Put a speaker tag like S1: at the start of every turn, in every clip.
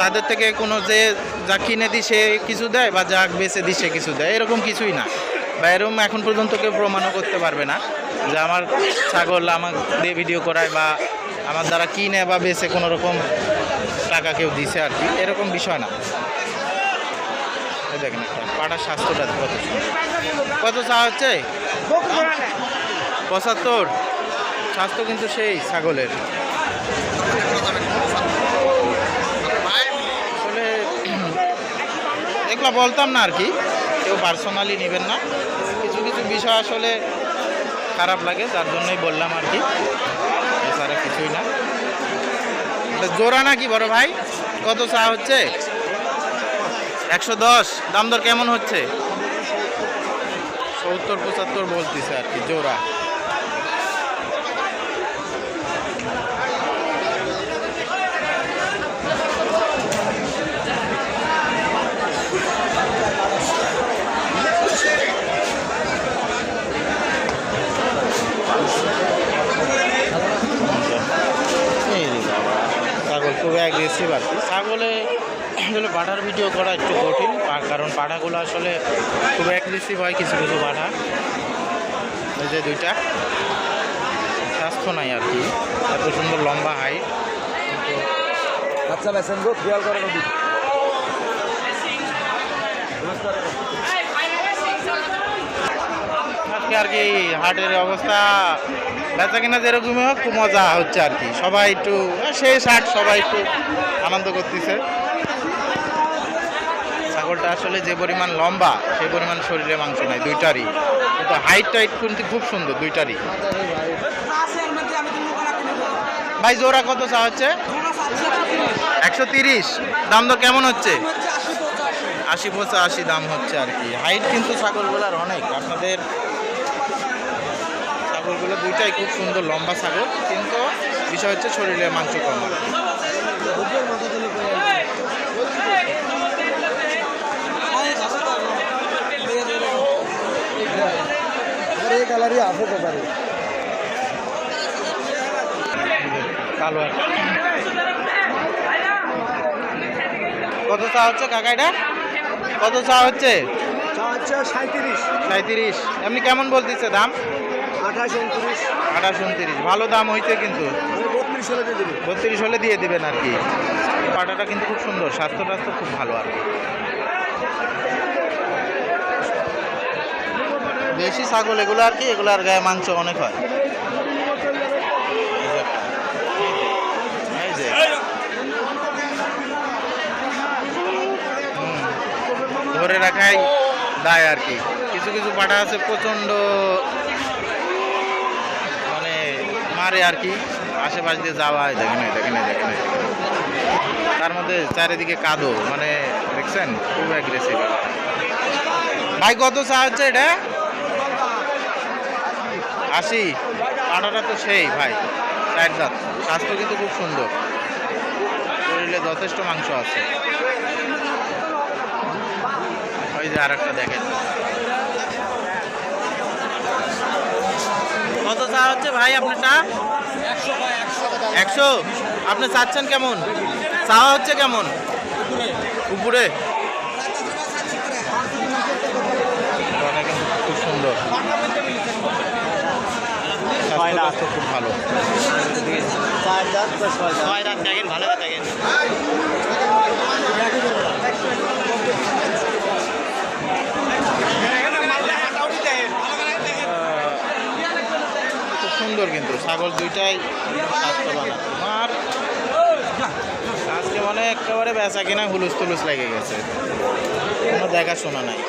S1: তাদের থেকে কোনো যে যা কিনে দিই সে কিছু দেয় বা যা বেচে দিই সে কিছু দেয়, এরকম কিছুই না। বা এরকম এখন পর্যন্ত কেউ প্রমাণও করতে পারবে না যে আমার ছাগল আমার দিয়ে ভিডিও করায় বা আমার দ্বারা কিনে বা বেচে কোনো রকম টাকা কেউ দিছে আর কি, এরকম বিষয় না। দেখেন পাটার স্বাস্থ্যটা কত। কত চা হচ্ছে? পঁচাত্তর। স্বাস্থ্য কিন্তু সেই ছাগলের আসলে এগুলো বলতাম না আর কি। কেউ পার্সোনালি নেবেন না। কিছু কিছু বিষয় আসলে খারাপ লাগে, যার জন্যই বললাম আর কি। এছাড়া কিছুই না। জোড়া নাকি বড় ভাই? কত চা হচ্ছে? একশো দশ। দাম দর কেমন হচ্ছে? সত্তর, পঁচাত্তর বলতেছে আর কি, জোড়া এই রে বাবা ছাগল অ্যাগ্রেসিভ আর কি ছাগলে আসলে পাঠার ভিডিও করা একটু কঠিন পা- কারণ পাঠাগুলো আসলে খুব অ্যাগ্রেসিভ হয় কিছু কিছু পাঠা এই যে দুইটা। স্বাস্থ্য নাই আর কি। এত সুন্দর লম্বা হাইট
S2: আচ্ছা বেসেন গো খেয়াল করে
S1: আজকে আর কি হাটের অবস্থা। বেচা কিনা যেরকমই হোক, খুব মজা হচ্ছে আর কি। সবাই একটু শেষ হাট সবাই একটু আনন্দ করতেছে। ছাগলটা আসলে যে পরিমাণ লম্বা, সেই পরিমাণ শরীরে মাংস নাই, দুইটারই। কিন্তু হাইট টাইট কিন্তু খুব সুন্দর, দুইটারই। ভাই, জোড়া কত চা হচ্ছে? একশো তিরিশ। দাম তো কেমন হচ্ছে? আশি পঁচাশি দাম হচ্ছে আর কি। হাইট কিন্তু ছাগলগুলার অনেক। আপনাদের ছাগলগুলো দুইটাই খুব সুন্দর লম্বা ছাগল কিন্তু বিষয় হচ্ছে শরীরে মাংস কম। আর কি।
S2: এই গ্যালারি আছে। তো পারে
S1: কালো কত চা হচ্ছে কাকা এটা? কত চা হচ্ছে?
S2: আচ্ছা সাঁত্রিশ
S1: সাঁত্রিশ এমনি কেমন বলতেছে দাম?
S2: আঠাশ উনত্রিশ।
S1: আঠাশ উনত্রিশ ভালো দাম হইছে কিন্তু।
S2: বত্রিশ হলে দিয়ে দিবি।
S1: বত্রিশ হলে দিয়ে দিবেন আর কি। পাটাটা কিন্তু খুব সুন্দর স্বাস্থ্য টাস্থ্য খুব ভালো আর কি। দেশি ছাগল এগুলো আর কি এগুলার গায়ে মাংস অনেক হয়। ধরে রাখাই দায় আর কি। কিছু কিছু পাটা আছে প্রচণ্ড মানে মারে আর কি আশেপাশ দিয়ে যাওয়া হয়, দেখেন দেখেন দেখেন তার মধ্যে চারিদিকে কাদো মানে দেখছেন? খুব অ্যাগ্রেসিভ ভাই, কত চা হচ্ছে এটা? আশি? পাটাটা তো সেই, ভাই। চার দাঁত স্বাস্থ্য কিন্তু খুব সুন্দর। শরীরে যথেষ্ট মাংস আছে। ওই যে আর একটা দেখেন। কত চা হচ্ছে ভাই আপনারটা একশো। আপনি চাচ্ছেন কেমন? চাওয়া হচ্ছে কেমন? উপরে। খুব সুন্দর খুব ভালো
S2: ছয়
S1: রাত দেখেন ভালো দেখেন খুব সুন্দর কিন্তু ছাগল দুইটাই আর আজকে মানে একেবারে বেচা কিনা হুলুস তুলুস লেগে গেছে। কোনো দেখাশোনা নাই।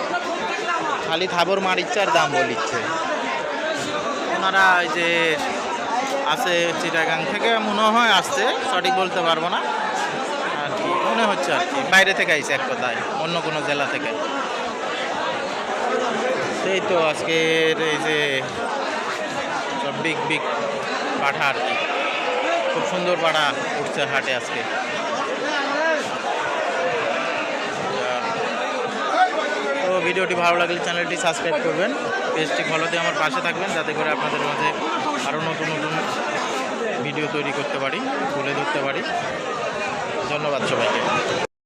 S1: খালি থাবর মারিচ্ছে আর দাম বলিচ্ছে। ওনারা এই যে আছে চিটাগাং থেকে, মনে হয় আসছে, সঠিক বলতে পারব না। আর কি, মনে হচ্ছে আর কি। বাইরে থেকে আইছে এক কথায়, অন্য কোনো জেলা থেকে। সেই তো আজকের এই যে সব বিগ বিগ পাঠা আর কি। খুব সুন্দর পাঠা উঠছে হাটে আজকে। তো ভিডিওটি ভালো লাগলে চ্যানেলটি সাবস্ক্রাইব করবেন, পেজটি ফলো দিয়ে আমার পাশে থাকবেন, যাতে করে আপনাদের মাঝে আরও নতুন নতুন ভিডিও তৈরি করতে পারি, তুলে ধরতে পারি। ধন্যবাদ সবাইকে।